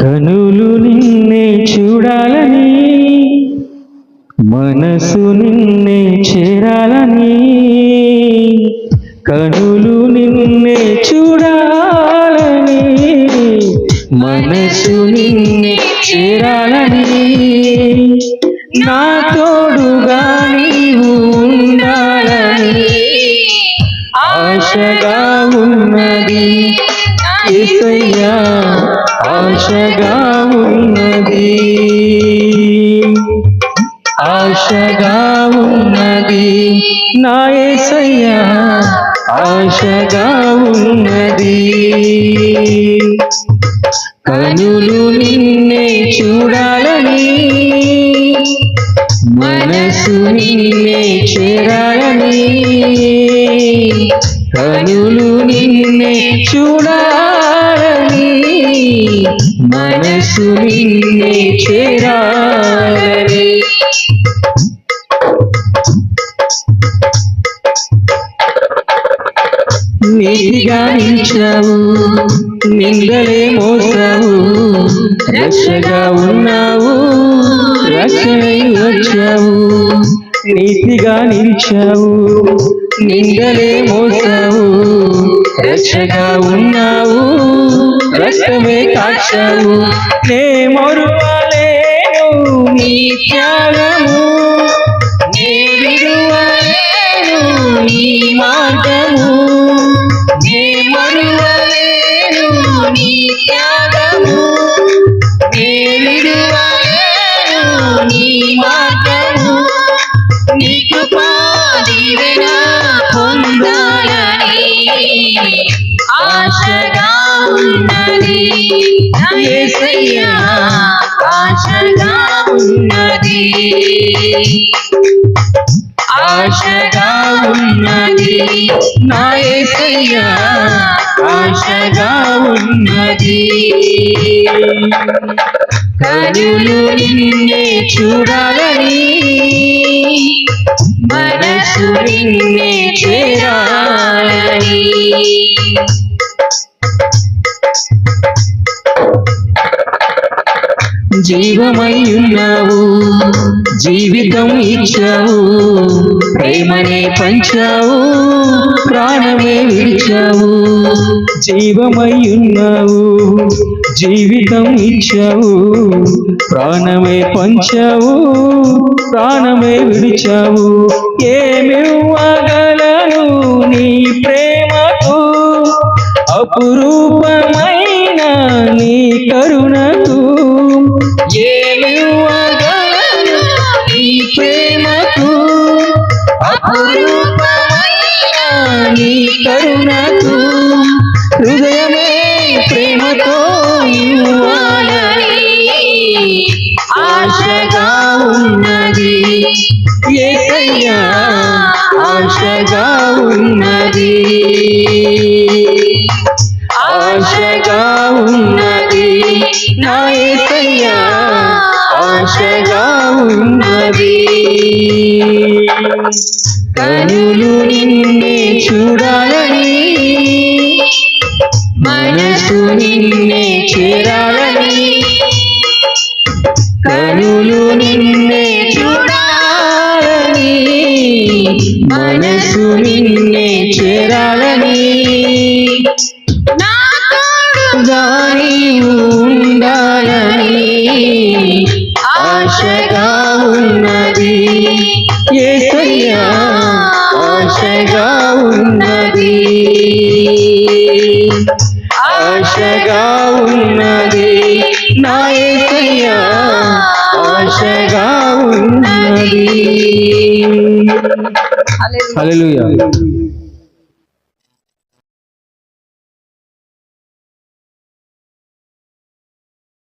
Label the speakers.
Speaker 1: కనులు నిన్నే చూడాలని మనసు నిన్నే చేరాలని కనులు నిన్నే చూడాలని మనసు నిన్నే చేరాలని. నా తోడుగా నీవు ఉండాలని ఆశగా ఉన్నది ఏసయ్యా. ఆశగా ఉన్నది. ఆశగా ఉన్నది. నా ఆశగా ఉన్నది. కనులు నిన్నే చూడాలని మనసు నిన్నే చేరాలని. కనులు నిన్నే చూడాలని. మనసు నిన్నే చేరాలని. నీతిగా నిలిచావు నిందలే మోసావు రక్షగా ఉన్నావు రక్షణై వచ్చావు నీతిగా నిలిచావు నిందలే మోసావు రక్షగా ఉన్నావు రసమే కాక్షము నే మరువలేను నీ త్యాగము. నే విడువలేను నీ మార్గము. నే మరువలేను నీ త్యాగము. నే విడువలేను నీ మార్గము ఉన్నది. ఆశగా ఉన్నది. ఆశగా ఉన్నది. నా యేసయ్యా ఆశగా ఉన్నది. కనులు నిన్నే చూడాలని మనసు నిన్నే చేరాలని. జీవమయ్యున్నావు జీవితం ఇచ్చావు ప్రేమనే పంచావు ప్రాణమే విడిచావు జీవమయ్యున్నావు జీవితం ఇచ్చావు ప్రాణమే పంచావు ప్రాణమే విడిచావు. ఏమివ్వగలను నీ ప్రేమకు? అపురూపమైన నీ కరుణకు ఏసయ్యా ఆశగా ఉన్నది. ఆశగా ఉన్నది. నా ఏసయ్యా ఆశగా ఉన్నది. కనులు నిన్నే చూడాలని మనసు నిన్నే చేరాలని ఆశగా ఉన్నది. నా ఏసయ్యా ఆశగా ఉన్నది. హల్లెలూయా.